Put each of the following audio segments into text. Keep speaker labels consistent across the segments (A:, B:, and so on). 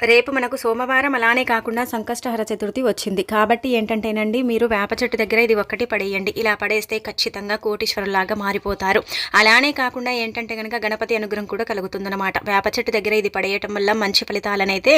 A: రేపు మనకు సోమవారం అలానే కాకుండా సంకష్టహర చతుర్థి వచ్చింది. కాబట్టి ఏంటంటేనండి మీరు వేప చెట్టు దగ్గర ఇది ఒక్కటి పడేయండి. ఇలా పడేస్తే ఖచ్చితంగా కోటీశ్వరులాగా మారిపోతారు. అలానే కాకుండా ఏంటంటే కనుక గణపతి అనుగ్రహం కూడా కలుగుతుందన్నమాట. వేప చెట్టు దగ్గర ఇది పడేయటం వల్ల మంచి ఫలితాలనైతే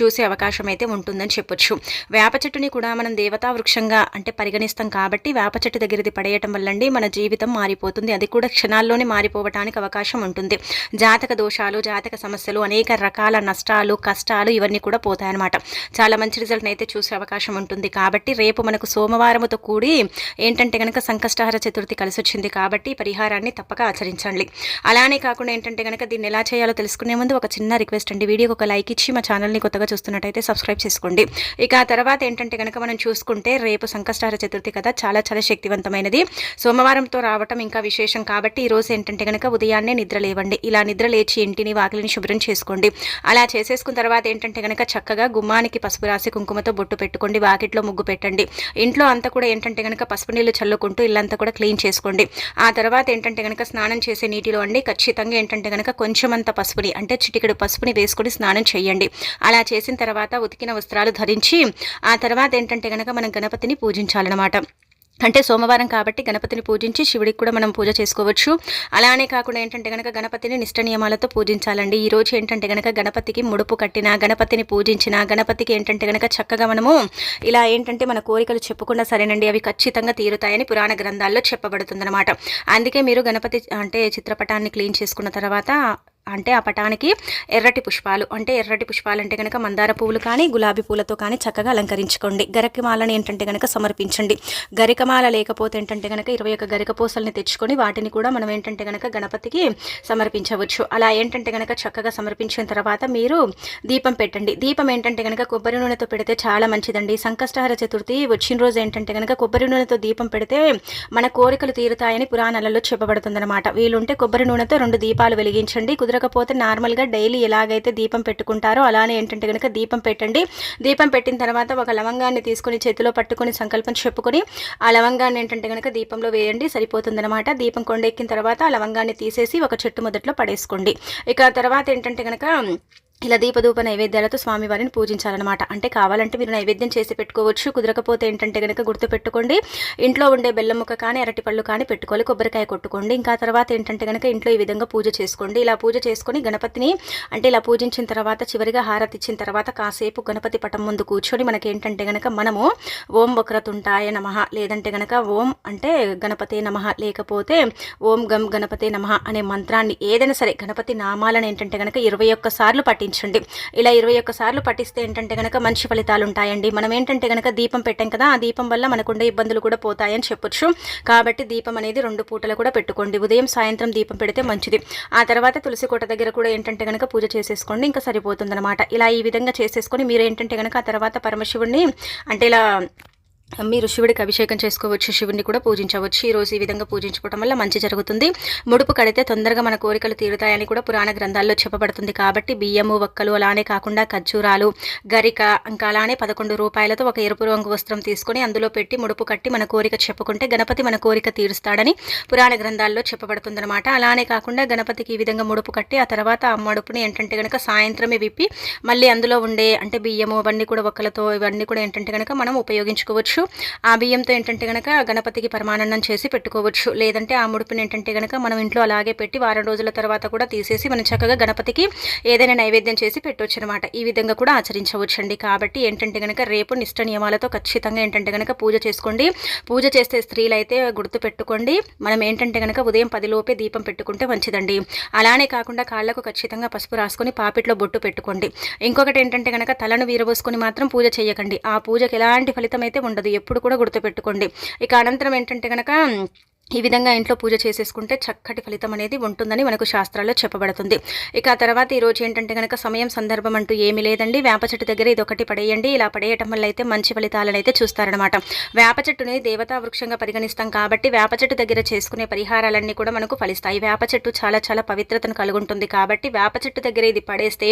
A: చూసే అవకాశం అయితే ఉంటుందని చెప్పొచ్చు. వేప చెట్టుని కూడా మనం దేవతా వృక్షంగా అంటే పరిగణిస్తాం కాబట్టి వేప చెట్టు దగ్గర ఇది పడేయటం వల్లండి మన జీవితం మారిపోతుంది. అది కూడా క్షణాల్లోనే మారిపోవటానికి అవకాశం ఉంటుంది. జాతక దోషాలు జాతక సమస్యలు అనేక రకాల నష్టాలు కష్టాలు ఇవన్నీ కూడా పోతాయన్నమాట. చాలా మంచి రిజల్ట్ అయితే చూసే అవకాశం ఉంటుంది. కాబట్టి రేపు మనకు సోమవారముతో కూడి ఏంటంటే కనుక సంకష్టహార చతుర్థి కలిసి వచ్చింది కాబట్టి పరిహారాన్ని తప్పక ఆచరించండి. అలానే కాకుండా ఏంటంటే కనుక దీన్ని ఎలా చేయాలో తెలుసుకునే ముందు ఒక చిన్న రిక్వెస్ట్ అండి. వీడియోకి ఒక లైక్ ఇచ్చి మా ఛానల్ని కొత్తగా చూస్తున్నట్టయితే సబ్స్క్రైబ్ చేసుకోండి. ఇక ఆ తర్వాత ఏంటంటే కనుక మనం చూసుకుంటే రేపు సంకష్టహార చతుర్థి కదా చాలా చాలా శక్తివంతమైనది. సోమవారంతో రావటం ఇంకా విశేషం కాబట్టి ఈరోజు ఏంటంటే కనుక ఉదయాన్నే నిద్ర లేవండి. ఇలా నిద్ర లేచి ఇంటిని వాకిలిని శుభ్రం చేసుకోండి. అలా చేసేసుకున్న తర్వాత ఏంటంటే కనుక చక్కగా గుమ్మానికి పసుపు రాసి కుంకుమతో బొట్టు పెట్టుకోండి వాకిట్లో ముగ్గు పెట్టండి. ఇంట్లో అంతా కూడా ఏంటంటే కనుక పసుపు నీళ్ళు చల్లుకుంటూ ఇల్లంతా కూడా క్లీన్ చేసుకోండి. ఆ తర్వాత ఏంటంటే కనుక స్నానం చేసే నీటిలో అండి ఖచ్చితంగా ఏంటంటే కనుక కొంచెం అంత పసుపుని అంటే చిటికెడు పసుపుని వేసుకొని స్నానం చేయండి. అలా చేసిన తర్వాత ఉతికిన వస్త్రాలు ధరించి ఆ తర్వాత ఏంటంటే కనుక మనం గణపతిని పూజించాలన్నమాట. అంటే సోమవారం కాబట్టి గణపతిని పూజించి శివుడికి కూడా మనం పూజ చేసుకోవచ్చు. అలానే కాకుండా ఏంటంటే కనుక గణపతిని నిష్ట నియమాలతో పూజించాలండి. ఈరోజు ఏంటంటే కనుక గణపతికి ముడుపు కట్టిన గణపతిని పూజించిన గణపతికి ఏంటంటే కనుక చక్కగా మనము ఇలా ఏంటంటే మన కోరికలు చెప్పుకున్నా సరేనండి అవి ఖచ్చితంగా తీరుతాయని పురాణ గ్రంథాల్లో చెప్పబడుతుందన్నమాట. అందుకే మీరు గణపతి అంటే చిత్రపటాన్ని క్లీన్ చేసుకున్న తర్వాత అంటే ఆ పటానికి ఎర్రటి పుష్పాలు అంటే ఎర్రటి పుష్పాలు అంటే కనుక మందార పువ్వులు కానీ గులాబీ పూలతో కానీ చక్కగా అలంకరించుకోండి. గరికమాలని ఏంటంటే కనుక సమర్పించండి. గరికమాల లేకపోతే ఏంటంటే కనుక ఇరవై ఒక్క గరిక పూసల్ని తెచ్చుకొని వాటిని కూడా మనం ఏంటంటే కనుక గణపతికి సమర్పించవచ్చు. అలా ఏంటంటే కనుక చక్కగా సమర్పించిన తర్వాత మీరు దీపం పెట్టండి. దీపం ఏంటంటే కనుక కొబ్బరి నూనెతో పెడితే చాలా మంచిదండి. సంకష్టహార చతుర్థి వచ్చిన రోజు ఏంటంటే కనుక కొబ్బరి నూనెతో దీపం పెడితే మన కోరికలు తీరుతాయని పురాణాలలో చెప్పబడుతుందన్నమాట. వీలుంటే కొబ్బరి నూనెతో రెండు దీపాలు వెలిగించండి. కుదరకపోతే నార్మల్గా డైలీ ఎలాగైతే దీపం పెట్టుకుంటారో అలానే ఏంటంటే కనుక దీపం పెట్టండి. దీపం పెట్టిన తర్వాత ఒక లవంగాన్ని తీసుకొని చేతిలో పట్టుకొని సంకల్పం చెప్పుకొని ఆ లవంగాన్ని ఏంటంటే కనుక దీపంలో వేయండి సరిపోతుందనమాట దీపం కొండెక్కిన తర్వాత ఆ లవంగాన్ని తీసేసి ఒక చెట్టు మొదట్లో పడేసుకోండి. ఇక తర్వాత ఏంటంటే కనుక ఇలా దీపధూప నైవేద్యాలతో స్వామివారిని పూజించాలన్నమాట. అంటే కావాలంటే మీరు నైవేద్యం చేసి పెట్టుకోవచ్చు. కుదరకపోతే ఏంటంటే కనుక గుర్తు పెట్టుకోండి ఇంట్లో ఉండే బెల్లం ముక్క కానీ అరటిపళ్ళు కానీ పెట్టుకోవాలి. కొబ్బరికాయ కొట్టుకోండి. ఇంకా తర్వాత ఏంటంటే కనుక ఇంట్లో ఈ విధంగా పూజ చేసుకోండి. ఇలా పూజ చేసుకొని గణపతిని అంటే ఇలా పూజించిన తర్వాత చివరిగా హారతి ఇచ్చిన తర్వాత కాసేపు గణపతి పటం ముందు కూర్చొని మనకి ఏంటంటే కనుక మనము ఓం వక్రతుంటాయ నమ లేదంటే కనుక ఓం అంటే గణపతే నమ లేకపోతే ఓం గం గణపతే నమ అనే మంత్రాన్ని ఏదైనా సరే గణపతి నామాలను ఏంటంటే కనుక ఇరవై ఒక్కసార్లు పట్టించు పట్టించండి ఇలా ఇరవై ఒక్క సార్లు పఠిస్తే ఏంటంటే కనుక మంచి ఫలితాలు ఉంటాయండి. మనం ఏంటంటే కనుక దీపం పెట్టాం కదా ఆ దీపం వల్ల మనకుండే ఇబ్బందులు కూడా పోతాయని చెప్పొచ్చు. కాబట్టి దీపం అనేది రెండు పూటలు కూడా పెట్టుకోండి. ఉదయం సాయంత్రం దీపం పెడితే మంచిది. ఆ తర్వాత తులసి కోట దగ్గర కూడా ఏంటంటే కనుక పూజ చేసేసుకోండి ఇంకా సరిపోతుందన్నమాట. ఇలా ఈ విధంగా చేసేసుకొని మీరు ఏంటంటే కనుక ఆ తర్వాత పరమశివుడిని అంటే ఇలా మీరు శివుడికి అభిషేకం చేసుకోవచ్చు శివుడిని కూడా పూజించవచ్చు. ఈ రోజు ఈ విధంగా పూజించుకోవడం వల్ల మంచి జరుగుతుంది. ముడుపు కడితే తొందరగా మన కోరికలు తీరుతాయని కూడా పురాణ గ్రంథాల్లో చెప్పబడుతుంది కాబట్టి బియ్యము వక్కలు అలానే కాకుండా ఖర్జూరాలు గరిక ఇంకా అలానే పదకొండు రూపాయలతో ఒక ఎరుపు రంగు వస్త్రం తీసుకొని అందులో పెట్టి ముడుపు కట్టి మన కోరిక చెప్పుకుంటే గణపతి మన కోరిక తీరుస్తాడని పురాణ గ్రంథాల్లో చెప్పబడుతుందన్నమాట. అలానే కాకుండా గణపతికి ఈ విధంగా ముడుపు కట్టి ఆ తర్వాత ఆ ముడుపుని ఏంటంటే కనుక సాయంత్రమే విప్పి మళ్ళీ అందులో ఉండే అంటే బియ్యము అవన్నీ కూడా ఒక్కలతో ఇవన్నీ కూడా ఏంటంటే కనుక మనం ఉపయోగించుకోవచ్చు. ఆ బియ్యంతో ఏంటంటే కనుక గణపతికి పరమానందం చేసి పెట్టుకోవచ్చు. లేదంటే ఆ ముడుపుని ఏంటంటే కనుక మనం ఇంట్లో అలాగే పెట్టి వారం రోజుల తర్వాత కూడా తీసేసి మనం చక్కగా గణపతికి ఏదైనా నైవేద్యం చేసి పెట్టవచ్చు అనమాట ఈ విధంగా కూడా ఆచరించవచ్చండి. కాబట్టి ఏంటంటే కనుక రేపు నిష్ట నియమాలతో ఖచ్చితంగా ఏంటంటే కనుక పూజ చేసుకోండి. పూజ చేస్తే స్త్రీలు అయితే గుర్తు పెట్టుకోండి. మనం ఏంటంటే కనుక ఉదయం పదిలోపే దీపం పెట్టుకుంటే మంచిదండి. అలానే కాకుండా కాళ్ళకు ఖచ్చితంగా పసుపు రాసుకొని పాపిట్లో బొట్టు పెట్టుకోండి. ఇంకొకటి ఏంటంటే కనుక తలను వీరబోసుకొని మాత్రం పూజ చేయకండి. ఆ పూజకి ఎలాంటి ఫలితం అయితే ఉండదు. ఎప్పుడు కూడా గుర్తుపెట్టుకోండి. ఇక అనంతరం ఏంటంటే కనుక ఈ విధంగా ఇంట్లో పూజ చేసేసుకుంటే చక్కటి ఫలితం అనేది ఉంటుందని మనకు శాస్త్రాల్లో చెప్పబడుతుంది. ఇక ఆ తర్వాత ఈ రోజు ఏంటంటే కనుక సమయం సందర్భం అంటూ ఏమీ లేదండి. వేప చెట్టు దగ్గర ఇది ఒకటి పడేయండి. ఇలా పడేయటం వల్ల అయితే మంచి ఫలితాలను అయితే చూస్తారనమాట వేప చెట్టుని దేవతా వృక్షంగా పరిగణిస్తాం కాబట్టి వేప చెట్టు దగ్గర చేసుకునే పరిహారాలన్నీ కూడా మనకు ఫలిస్తాయి. వేప చెట్టు చాలా చాలా పవిత్రతను కలుగుంటుంది కాబట్టి వేప చెట్టు దగ్గర ఇది పడేస్తే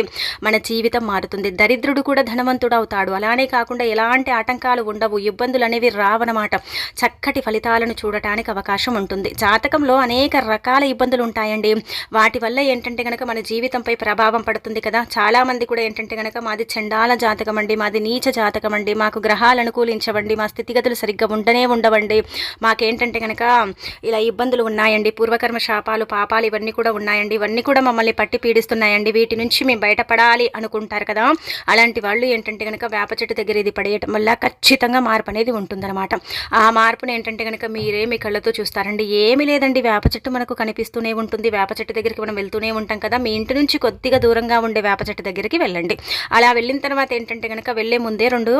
A: మన జీవితం మారుతుంది. దరిద్రుడు కూడా ధనవంతుడు అవుతాడు. అలానే కాకుండా ఎలాంటి ఆటంకాలు ఉండవు. ఇబ్బందులు అనేవి రావనమాట చక్కటి ఫలితాలను చూడటానికి అవకాశం అవకాశం ఉంటుంది. జాతకంలో అనేక రకాల ఇబ్బందులు ఉంటాయండి. వాటి వల్ల ఏంటంటే కనుక మన జీవితంపై ప్రభావం పడుతుంది కదా. చాలా మంది కూడా ఏంటంటే కనుక మాది చండాల జాతకం అండి మాది నీచ జాతకం అండి మాకు గ్రహాలు అనుకూలించవండి మా స్థితిగతులు సరిగ్గా ఉండనే ఉండవండి. మాకేంటంటే కనుక ఇలా ఇబ్బందులు ఉన్నాయండి. పూర్వకర్మ శాపాలు పాపాలు ఇవన్నీ కూడా ఉన్నాయండి. ఇవన్నీ కూడా మమ్మల్ని పట్టి పీడిస్తున్నాయండి. వీటి నుంచి మేము బయటపడాలి అనుకుంటారు కదా. అలాంటి వాళ్ళు ఏంటంటే కనుక వేప చెట్టు దగ్గర ఇది పడేయటం వల్ల ఖచ్చితంగా మార్పు అనేది ఉంటుందన్నమాట. ఆ మార్పుని ఏంటంటే కనుక మీరే మీ కళ్ళతో చూస్తారండి ఏమీ లేదండి. వేప చెట్టు మనకు కనిపిస్తూనే ఉంటుంది. వేప చెట్టు దగ్గరికి మనం వెళ్తూనే ఉంటాం కదా. మీ ఇంటి నుంచి కొద్దిగా దూరంగా ఉండే వేప చెట్టు దగ్గరికి వెళ్ళండి. అలా వెళ్ళిన తర్వాత ఏంటంటే కనుక వెళ్ళే ముందే రెండు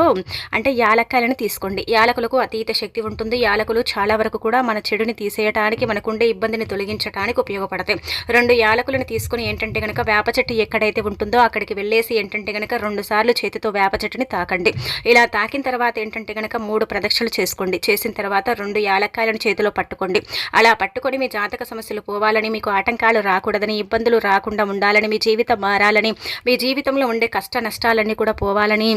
A: అంటే యాలక్కాయలను తీసుకోండి. యాలకులకు అతీత శక్తి ఉంటుంది. యాలకులు చాలా వరకు కూడా మన చెడుని తీసేయటానికి మనకుండే ఇబ్బందిని తొలగించడానికి ఉపయోగపడతాయి. రెండు యాలకులను తీసుకుని ఏంటంటే కనుక వేప చెట్టు ఎక్కడైతే ఉంటుందో అక్కడికి వెళ్ళేసి ఏంటంటే కనుక రెండు సార్లు చేతితో వేప చెట్టుని తాకండి. ఇలా తాకిన తర్వాత ఏంటంటే కనుక మూడు ప్రదక్షిణలు చేసుకోండి. చేసిన తర్వాత రెండు యాలక్కాయలను చేతిలో పట్టుకోండి. అలా పట్టుకొని మీ జాతక సమస్యలు పోవాలని మీకు ఆటంకాలు రాకూడదని ఇబ్బందులు రాకుండా ఉండాలని మీ జీవితం మారాలని మీ జీవితంలో ఉండే కష్ట నష్టాలన్నీ కూడా పోవాలని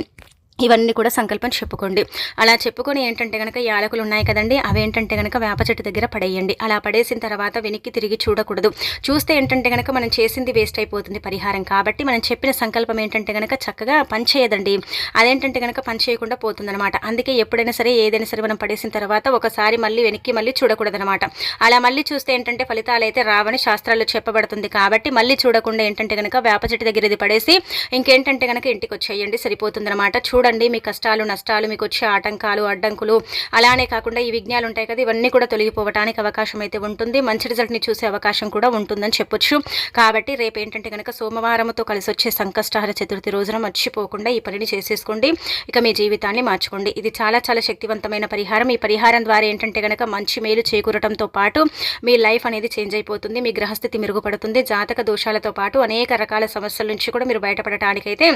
A: ఇవన్నీ కూడా సంకల్పం చెప్పుకోండి. అలా చెప్పుకొని ఏంటంటే కనుక యాలకులు ఉన్నాయి కదండి అవి ఏంటంటే కనుక వేప చెట్టు దగ్గర పడేయండి. అలా పడేసిన తర్వాత వెనక్కి తిరిగి చూడకూడదు. చూస్తే ఏంటంటే కనుక మనం చేసింది వేస్ట్ అయిపోతుంది పరిహారం. కాబట్టి మనం చెప్పిన సంకల్పం ఏంటంటే కనుక చక్కగా పనిచేయదండి. అదేంటంటే కనుక పనిచేయకుండా పోతుందనమాట అందుకే ఎప్పుడైనా సరే ఏదైనా సరే మనం పడేసిన తర్వాత ఒకసారి మళ్ళీ వెనక్కి మళ్ళీ చూడకూడదనమాట అలా మళ్ళీ చూస్తే ఏంటంటే ఫలితాలు అయితే రావని శాస్త్రాల్లో చెప్పబడుతుంది. కాబట్టి మళ్ళీ చూడకుండా ఏంటంటే కనుక వేప చెట్టు దగ్గర ఇది పడేసి ఇంకేంటంటే కనుక ఇంటికి వచ్చేయండి సరిపోతుందన్నమాట. చూడండి మీ కష్టాలు నష్టాలు మీకు వచ్చే ఆటంకాలు అడ్డంకులు. అలానే కాకుండా ఈ విజ్ఞాలు ఉంటాయి కదా ఇవన్నీ కూడా తొలగిపోవడానికి అవకాశం అయితే ఉంటుంది. మంచి రిజల్ట్ని చూసే అవకాశం కూడా ఉంటుందని చెప్పొచ్చు. కాబట్టి రేపు ఏంటంటే కనుక సోమవారంతో కలిసి వచ్చే సంకష్టహార చతుర్థి రోజున మర్చిపోకుండా ఈ పనిని చేసేసుకోండి. ఇక మీ జీవితాన్ని మార్చుకోండి. ఇది చాలా చాలా శక్తివంతమైన పరిహారం. ఈ పరిహారం ద్వారా ఏంటంటే కనుక మంచి మేలు చేకూరటంతో పాటు మీ లైఫ్ అనేది చేంజ్ అయిపోతుంది మీ గ్రహస్థితి మెరుగుపడుతుంది. జాతక దోషాలతో పాటు అనేక రకాల సమస్యల నుంచి కూడా మీరు బయటపడటానికైతే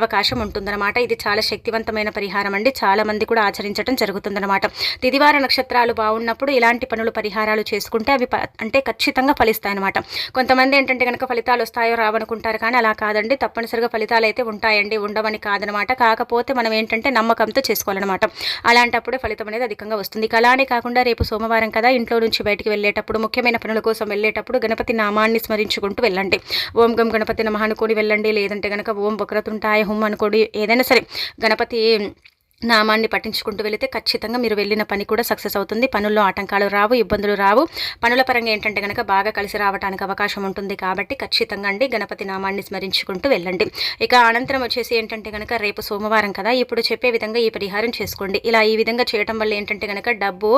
A: అవకాశం ఉంటుందన్నమాట. ఇది చాలా శక్తివంతమైన పరిహారం అండి. చాలా మంది కూడా ఆచరించడం జరుగుతుందన్నమాట. తిదివార నక్షత్రాలు బాగున్నప్పుడు ఇలాంటి పనులు పరిహారాలు చేసుకుంటే అవి అంటే ఖచ్చితంగా ఫలిస్తాయన్నమాట. కొంతమంది ఏంటంటే కనుక ఫలితాలు వస్తాయో రావనుకుంటారు కానీ అలా కాదండి. తప్పనిసరిగా ఫలితాలు అయితే ఉంటాయండి. ఉండవని కాదనమాట కాకపోతే మనం ఏంటంటే నమ్మకంతో చేసుకోవాలన్నమాట. అలాంటప్పుడే ఫలితం అనేది అధికంగా వస్తుంది. అలానే కాకుండా రేపు సోమవారం కదా ఇంట్లో నుంచి బయటికి వెళ్ళేటప్పుడు ముఖ్యమైన పనుల కోసం వెళ్ళేటప్పుడు గణపతి నామాన్ని స్మరించుకుంటూ వెళ్ళండి. ఓం గం గణపతి నమ అనుకొని వెళ్ళండి. లేదంటే కనుక ఓం వక్రతుంటాయ హుం అనుకోండి ఏదైనా సరే గణపతి నామాన్ని పట్టించుకుంటూ వెళితే ఖచ్చితంగా మీరు వెళ్ళిన పని కూడా సక్సెస్ అవుతుంది. పనుల్లో ఆటంకాలు రావు ఇబ్బందులు రావు. పనుల పరంగా ఏంటంటే కనుక బాగా కలిసి రావడానికి అవకాశం ఉంటుంది కాబట్టి ఖచ్చితంగా అండి గణపతి నామాన్ని స్మరించుకుంటూ వెళ్ళండి. ఇక అనంతరం వచ్చేసి ఏంటంటే కనుక రేపు సోమవారం కదా ఇప్పుడు చెప్పే విధంగా ఈ పరిహారం చేసుకోండి. ఇలా ఈ విధంగా చేయడం వల్ల ఏంటంటే కనుక డబ్బు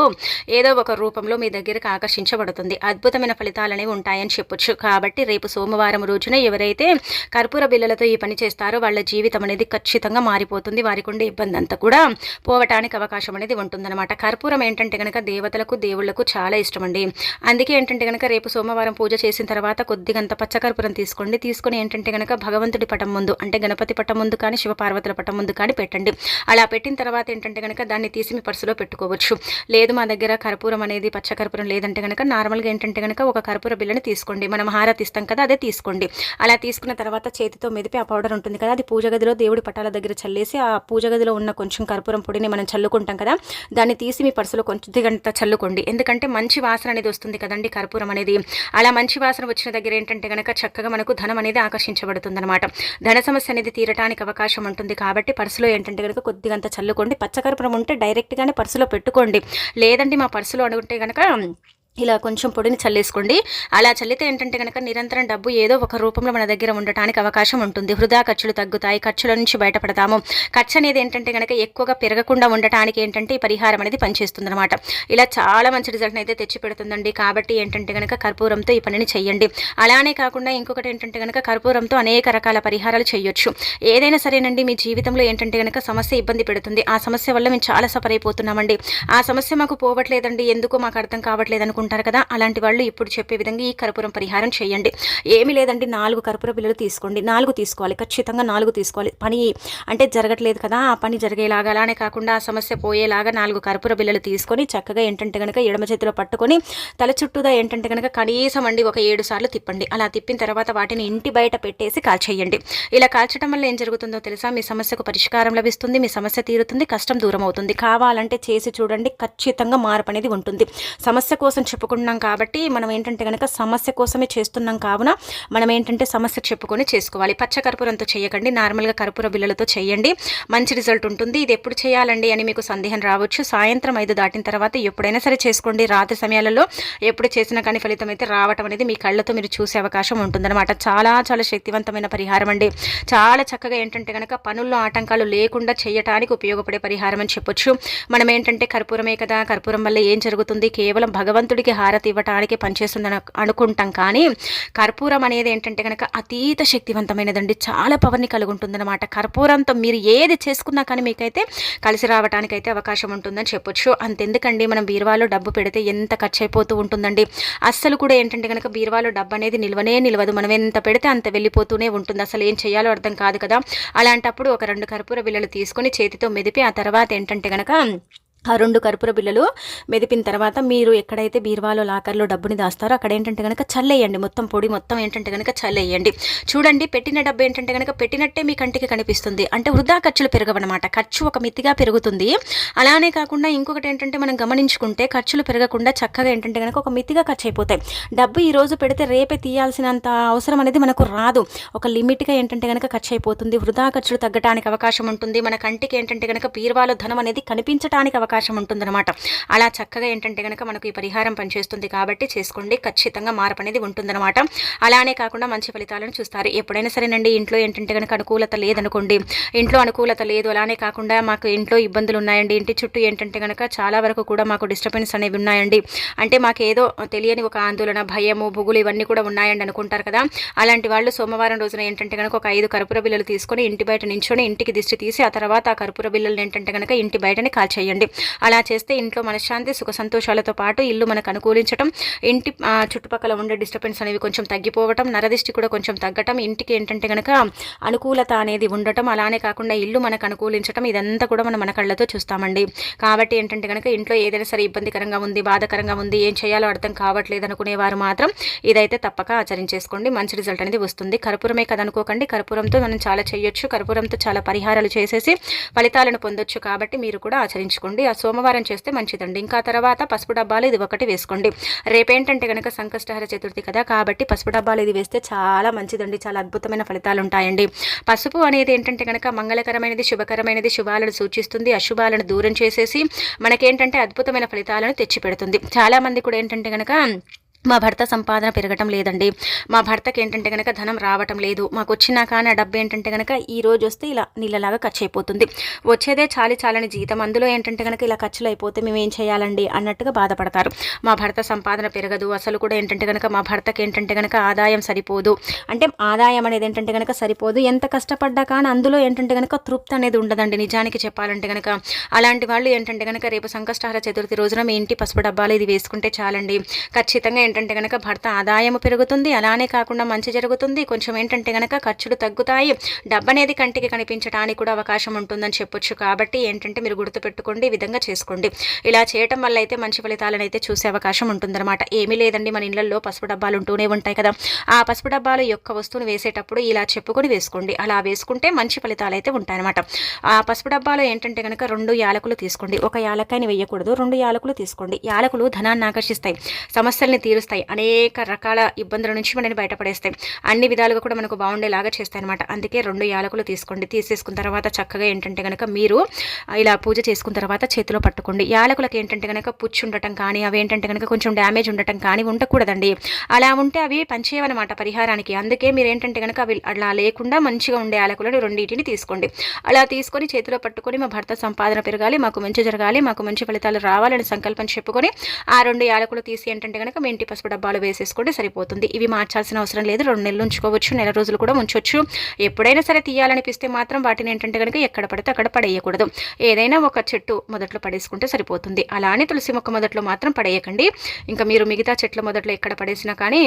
A: ఏదో ఒక రూపంలో మీ దగ్గరకు ఆకర్షించబడుతుంది. అద్భుతమైన ఫలితాలు అనేవి ఉంటాయని చెప్పొచ్చు. కాబట్టి రేపు సోమవారం రోజున ఎవరైతే కర్పూర బిల్లలతో ఈ పని చేస్తారో వాళ్ళ జీవితం అనేది ఖచ్చితంగా మారిపోతుంది. వారికి ఉండే ఇబ్బంది అంతా కూడా పోవటానికి అవకాశం అనేది ఉంటుందన్నమాట. కర్పూరం ఏంటంటే కనుక దేవతలకు దేవుళ్ళకు చాలా ఇష్టం అండి అందుకే ఏంటంటే కనుక రేపు సోమవారం పూజ చేసిన తర్వాత కొద్దిగంత పచ్చకర్పూరం తీసుకోండి. తీసుకొని ఏంటంటే కనుక భగవంతుడి పటం ముందు అంటే గణపతి పటం ముందు కానీ శివపార్వతుల పటం ముందు కానీ పెట్టండి. అలా పెట్టిన తర్వాత ఏంటంటే కనుక దాన్ని తీసి మీ పర్సులో పెట్టుకోవచ్చు. లేదు మా దగ్గర కర్పూరం అనేది పచ్చకర్పూరం లేదంటే కనుక నార్మల్గా ఏంటంటే కనుక ఒక కర్పూర బిల్లని తీసుకోండి. మనం హారతి ఇస్తాం కదా అదే తీసుకోండి. అలా తీసుకున్న తర్వాత చేతితో మెదిపి ఆ పౌడర్ ఉంటుంది కదా అది పూజ గదిలో దేవుడి పటాల దగ్గర చల్లేసి ఆ పూజ గదిలో ఉన్న కొంచెం కొంచెం కర్పూరం పొడిని మనం చల్లుకుంటాం కదా దాన్ని తీసి మీ పర్సులో కొంచెం చల్లుకోండి. ఎందుకంటే మంచి వాసన అనేది వస్తుంది కదండి కర్పూరం అనేది. అలా మంచి వాసన వచ్చిన దగ్గర ఏంటంటే కనుక చక్కగా మనకు ధనం అనేది ఆకర్షించబడుతుంది అనమాట ధన సమస్య అనేది తీరటానికి అవకాశం ఉంటుంది కాబట్టి పర్సులో ఏంటంటే కనుక కొద్దిగంత చల్లుకోండి. పచ్చకర్పూరం ఉంటే డైరెక్ట్గానే పర్సులో పెట్టుకోండి. లేదండి మా పర్సులో అనుకుంటే కనుక ఇలా కొంచెం పొడిని చల్లేసుకోండి. అలా చల్లితే ఏంటంటే కనుక నిరంతరం డబ్బు ఏదో ఒక రూపంలో మన దగ్గర ఉండటానికి అవకాశం ఉంటుంది. వృధా ఖర్చులు తగ్గుతాయి ఖర్చుల నుంచి బయటపడతాము. ఖర్చు అనేది ఏంటంటే కనుక ఎక్కువగా పెరగకుండా ఉండటానికి ఏంటంటే ఈ పరిహారం అనేది పనిచేస్తుంది అనమాట ఇలా చాలా మంచి రిజల్ట్ని అయితే తెచ్చి పెడుతుందండి. కాబట్టి ఏంటంటే కనుక కర్పూరంతో ఈ పనిని చేయండి అలానే కాకుండా ఇంకొకటి ఏంటంటే కనుక కర్పూరంతో అనేక రకాల పరిహారాలు చేయొచ్చు ఏదైనా సరేనండి మీ జీవితంలో ఏంటంటే కనుక సమస్య ఇబ్బంది పెడుతుంది. ఆ సమస్య వల్ల మేము చాలా సఫర్ అయిపోతున్నామండి. ఆ సమస్య మాకు పోవట్లేదండి. ఎందుకు మాకు అర్థం కావట్లేదు అనుకుంటున్నాం ఉంటారు కదా అలాంటి వాళ్ళు ఇప్పుడు చెప్పే విధంగా ఈ కర్పూరం పరిహారం చేయండి. ఏమీ లేదండి నాలుగు కర్పూర బిల్లలు తీసుకోండి. నాలుగు తీసుకోవాలి ఖచ్చితంగా నాలుగు తీసుకోవాలి. పని అంటే జరగట్లేదు కదా ఆ పని జరిగేలాగా అలానే కాకుండా ఆ సమస్య పోయేలాగా నాలుగు కర్పూర బిల్లలు తీసుకొని చక్కగా ఏంటంటే కనుక ఎడమ చేతిలో పట్టుకొని తల చుట్టూదా ఏంటంటే కనుక కనీసం అండి ఒక ఏడు సార్లు తిప్పండి. అలా తిప్పిన తర్వాత వాటిని ఇంటి బయట పెట్టేసి కాల్చేయండి. ఇలా కాల్చడం వల్ల ఏం జరుగుతుందో తెలుసా? మీ సమస్యకు పరిష్కారం లభిస్తుంది మీ సమస్య తీరుతుంది కష్టం దూరం అవుతుంది కావాలంటే చేసి చూడండి ఖచ్చితంగా మార్పు అనేది ఉంటుంది. సమస్య కోసం చెప్పుకుంటున్నాం కాబట్టి మనం ఏంటంటే కనుక సమస్య కోసమే చేస్తున్నాం కావున మనం ఏంటంటే సమస్య చెప్పుకొని చేసుకోవాలి. పచ్చ కర్పూరంతో చేయకండి నార్మల్గా కర్పూర బిల్లలతో చేయండి. మంచి రిజల్ట్ ఉంటుంది. ఇది ఎప్పుడు చేయాలండి అని మీకు సందేహం రావచ్చు. సాయంత్రం ఐదు దాటిన తర్వాత ఎప్పుడైనా సరే చేసుకోండి. రాత్రి సమయాలలో ఎప్పుడు చేసినా కానీ ఫలితం అయితే రావటం అనేది మీ కళ్ళతో మీరు చూసే అవకాశం ఉంటుందన్నమాట. చాలా చాలా శక్తివంతమైన పరిహారం అండి. చాలా చక్కగా ఏంటంటే కనుక పనుల్లో ఆటంకాలు లేకుండా చేయటానికి ఉపయోగపడే పరిహారం అని చెప్పొచ్చు. మనం ఏంటంటే కర్పూరమే కదా. కర్పూరం వల్ల ఏం జరుగుతుంది? కేవలం భగవంతుడికి హారతి ఇవ్వటానికి పనిచేస్తుందని అనుకుంటాం కానీ కర్పూరం అనేది ఏంటంటే కనుక అతీత శక్తివంతమైనదండి. చాలా పవర్ని కలిగి ఉంటుందన్నమాట కర్పూరంతో మీరు ఏది చేసుకున్నా కానీ మీకైతే కలిసి రావడానికి అయితే అవకాశం ఉంటుందని చెప్పొచ్చు. అంతెందుకండి మనం బీరువాలో డబ్బు పెడితే ఎంత ఖర్చు అయిపోతూ ఉంటుందండి. అస్సలు కూడా ఏంటంటే కనుక బీరువాలో డబ్బు అనేది నిల్వనే నిలవదు. మనం ఎంత పెడితే అంత వెళ్ళిపోతూనే ఉంటుంది. అసలు ఏం చేయాలో అర్థం కాదు కదా. అలాంటప్పుడు ఒక రెండు కర్పూర బిళ్ళలు తీసుకొని చేతితో మెదిపి ఆ తర్వాత ఏంటంటే కనుక ఆ రెండు కర్పూర బిళ్ళలు మెదిపిన తర్వాత మీరు ఎక్కడైతే బీరువాలో లాకర్లో డబ్బుని దాస్తారో అక్కడ ఏంటంటే కనుక చల్లేయండి. మొత్తం పొడి మొత్తం ఏంటంటే కనుక చల్లేయండి. చూడండి పెట్టిన డబ్బు ఏంటంటే కనుక పెట్టినట్టే మీ కంటికి కనిపిస్తుంది. అంటే వృధా ఖర్చులు పెరగవన్నమాట. ఖర్చు ఒక మితిగా పెరుగుతుంది. అలానే కాకుండా ఇంకొకటి ఏంటంటే మనం గమనించుకుంటే ఖర్చులు పెరగకుండా చక్కగా ఏంటంటే కనుక ఒక మితిగా ఖర్చు అయిపోతాయి డబ్బు ఈ రోజు పెడితే రేపే తీయాల్సినంత అవసరం అనేది మనకు రాదు. ఒక లిమిట్గా ఏంటంటే కనుక ఖర్చు అయిపోతుంది వృధా ఖర్చులు తగ్గడానికి అవకాశం ఉంటుంది. మన కంటికి ఏంటంటే కనుక బీరువాలో ధనం అనేది కనిపించడానికి అవకాశం ఉంటుందన్నమాట. అలా చక్కగా ఏంటంటే కనుక మనకు ఈ పరిహారం పనిచేస్తుంది కాబట్టి చేసుకోండి. ఖచ్చితంగా మార్పు అనేది ఉంటుందన్నమాట. అలానే కాకుండా మంచి ఫలితాలను చూస్తారు. ఎప్పుడైనా సరేనండి ఇంట్లో ఏంటంటే కనుక అనుకూలత లేదనుకోండి ఇంట్లో అనుకూలత లేదు. అలానే కాకుండా మాకు ఇంట్లో ఇబ్బందులు ఉన్నాయండి. ఇంటి చుట్టూ ఏంటంటే కనుక చాలా వరకు కూడా మాకు డిస్టర్బెన్స్ అనేవి ఉన్నాయండి. అంటే మాకు ఏదో తెలియని ఒక ఆందోళన భయము బుగులు ఇవన్నీ కూడా ఉన్నాయండి అనుకుంటారు కదా. అలాంటి వాళ్ళు సోమవారం రోజున ఏంటంటే కనుక ఒక ఐదు కర్పూర బిల్లలు తీసుకొని ఇంటి బయట నించొని ఇంటికి దిష్టి తీసి ఆ తర్వాత ఆ కర్పూర బిల్లలు ఏంటంటే కనుక ఇంటి బయటని కాల్చేయండి. అలా చేస్తే ఇంట్లో మనశ్శాంతి సుఖ సంతోషాలతో పాటు ఇల్లు మనకు అనుకూలించడం ఇంటి చుట్టుపక్కల ఉండే డిస్టర్బెన్స్ అనేవి కొంచెం తగ్గిపోవటం నరదిష్టి కూడా కొంచెం తగ్గటం ఇంటికి ఏంటంటే కనుక అనుకూలత అనేది ఉండటం అలానే కాకుండా ఇల్లు మనకు అనుకూలించడం ఇదంతా కూడా మనం మన కళ్ళతో చూస్తామండి. కాబట్టి ఏంటంటే కనుక ఇంట్లో ఏదైనా సరే ఇబ్బందికరంగా ఉంది బాధకరంగా ఉంది ఏం చేయాలో అర్థం కావట్లేదు అనుకునేవారు మాత్రం ఇదైతే తప్పక ఆచరించేసుకోండి. మంచి రిజల్ట్ అనేది వస్తుంది. కర్పూరమే కదనుకోకండి కర్పూరంతో మనం చాలా చేయొచ్చు. కర్పూరంతో చాలా పరిహారాలు చేసేసి ఫలితాలను పొందొచ్చు కాబట్టి మీరు కూడా ఆచరించుకోండి. ఆ సోమవారం చేస్తే మంచిదండి. ఇంకా తర్వాత పసుపు డబ్బాలు ఇది ఒకటి వేసుకోండి. రేపేంటంటే కనుక సంకష్టహర చతుర్థి కదా కాబట్టి పసుపు డబ్బాలు ఇది వేస్తే చాలా మంచిదండి. చాలా అద్భుతమైన ఫలితాలు ఉంటాయండి. పసుపు అనేది ఏంటంటే కనుక మంగళకరమైనది శుభకరమైనది శుభాలను సూచిస్తుంది. అశుభాలను దూరం చేసేసి మనకేంటంటే అద్భుతమైన ఫలితాలను తెచ్చిపెడుతుంది. చాలామంది కూడా ఏంటంటే కనుక మా భర్త సంపాదన పెరగటం లేదండి. మా భర్తకి ఏంటంటే కనుక ధనం రావటం లేదు. మాకు వచ్చినా కానీ ఆ డబ్బు ఏంటంటే కనుక ఈ రోజు వస్తే ఇలా నీళ్ళలాగా ఖర్చు అయిపోతుంది. వచ్చేదే చాలి చాలని జీతం అందులో ఏంటంటే కనుక ఇలా ఖర్చులు అయిపోతే మేము ఏం చేయాలండి అన్నట్టుగా బాధపడతారు. మా భర్త సంపాదన పెరగదు. అసలు కూడా ఏంటంటే కనుక మా భర్తకి ఏంటంటే కనుక ఆదాయం సరిపోదు. అంటే ఆదాయం అనేది ఏంటంటే కనుక సరిపోదు. ఎంత కష్టపడ్డా కానీ అందులో ఏంటంటే కనుక తృప్తి అనేది ఉండదండి. నిజానికి చెప్పాలంటే కనుక అలాంటి వాళ్ళు ఏంటంటే కనుక రేపు సంకష్టహార చతుర్థి రోజున మీ ఇంటి పసుపు డబ్బాలు ఇది వేసుకుంటే చాలండి. ఖచ్చితంగా ఏంటంటే కనుక భర్త ఆదాయము పెరుగుతుంది అలానే కాకుండా మంచి జరుగుతుంది. కొంచెం ఏంటంటే కనుక ఖర్చులు తగ్గుతాయి. డబ్బు అనేది కంటికి కనిపించడానికి కూడా అవకాశం ఉంటుందని చెప్పొచ్చు. కాబట్టి ఏంటంటే మీరు గుర్తుపెట్టుకోండి ఈ విధంగా చేసుకోండి. ఇలా చేయటం వల్ల అయితే మంచి ఫలితాలను అయితే చూసే అవకాశం ఉంటుందన్నమాట. ఏమీ లేదండి మన ఇళ్ళలో పసుపు డబ్బాలు ఉంటూనే ఉంటాయి కదా. ఆ పసుపు డబ్బాలు యొక్క వస్తువును వేసేటప్పుడు ఇలా చెప్పుకొని వేసుకోండి. అలా వేసుకుంటే మంచి ఫలితాలు అయితే ఉంటాయన్నమాట. ఆ పసుపు డబ్బాలో ఏంటంటే కనుక రెండు యాలకులు తీసుకోండి. ఒక యాలకాయని వేయకూడదు రెండు యాలకులు తీసుకోండి. యాలకులు ధనాన్ని ఆకర్షిస్తాయి. సమస్యల్ని తీరు తీరుస్తాయి. అనేక రకాల ఇబ్బందుల నుంచి మనని బయటపడేస్తాయి. అన్ని విధాలుగా కూడా మనకు బాగుండేలాగా చేస్తాయి అనమాట అందుకే రెండు యాలకులు తీసుకోండి. తీసేసుకున్న తర్వాత చక్కగా ఏంటంటే కనుక మీరు ఇలా పూజ చేసుకున్న తర్వాత చేతిలో పట్టుకోండి. యాలకులకు ఏంటంటే కనుక పుచ్చు ఉండటం కానీ అవి ఏంటంటే కనుక కొంచెం డ్యామేజ్ ఉండటం కానీ ఉండకూడదండి. అలా ఉంటే అవి పనిచేయవన్నమాట పరిహారానికి. అందుకే మీరు ఏంటంటే కనుక అవి అలా లేకుండా మంచిగా ఉండే యాలకులను రెండింటిని తీసుకోండి. అలా తీసుకొని చేతిలో పట్టుకొని మా భర్త సంపాదన పెరగాలి మాకు మంచి జరగాలి మాకు మంచి ఫలితాలు రావాలని సంకల్పం చెప్పుకొని ఆ రెండు యాలకులు తీసి ఏంటంటే కనుక మీ ఇంటి పసుపు డబ్బాలు వేసేసుకుంటే సరిపోతుంది. ఇవి మార్చాల్సిన అవసరం లేదు. రెండు నెలలు ఉంచుకోవచ్చు. నెల రోజులు కూడా ఉంచవచ్చు ఎప్పుడైనా సరే తీయాలనిపిస్తే మాత్రం వాటిని ఏంటంటే కనుక ఎక్కడ పడితే అక్కడ పడేయకూడదు. ఏదైనా ఒక చెట్టు మొదట్లో పడేసుకుంటే సరిపోతుంది. అలానే తులసి మొక్క మొదట్లో మాత్రం పడేయకండి. ఇంకా మీరు మిగతా చెట్ల మొదట్లో ఎక్కడ పడేసినా కానీ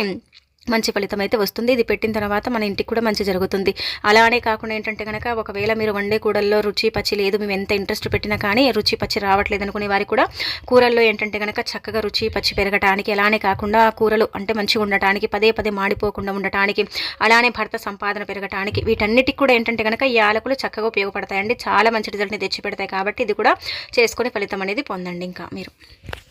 A: మంచి ఫలితం అయితే వస్తుంది. ఇది పెట్టిన తర్వాత మన ఇంటికి కూడా మంచి జరుగుతుంది. అలానే కాకుండా ఏంటంటే కనుక ఒకవేళ మీరు వండే కూడల్లో రుచి పచ్చి లేదు మేము ఎంత ఇంట్రెస్ట్ పెట్టినా కానీ రుచి పచ్చి రావట్లేదు అనుకునే వారికి కూడా కూరల్లో ఏంటంటే కనుక చక్కగా రుచి పచ్చి పెరగటానికి అలానే కాకుండా కూరలు అంటే మంచిగా ఉండటానికి పదే పదే మాడిపోకుండా ఉండటానికి అలానే భర్త సంపాదన పెరగటానికి వీటన్నిటికి కూడా ఏంటంటే కనుక ఈ ఆలకులు చక్కగా ఉపయోగపడతాయండి. చాలా మంచి రిజల్ట్ని తెచ్చి పెడతాయి కాబట్టి ఇది కూడా చేసుకునే ఫలితం అనేది పొందండి ఇంకా మీరు.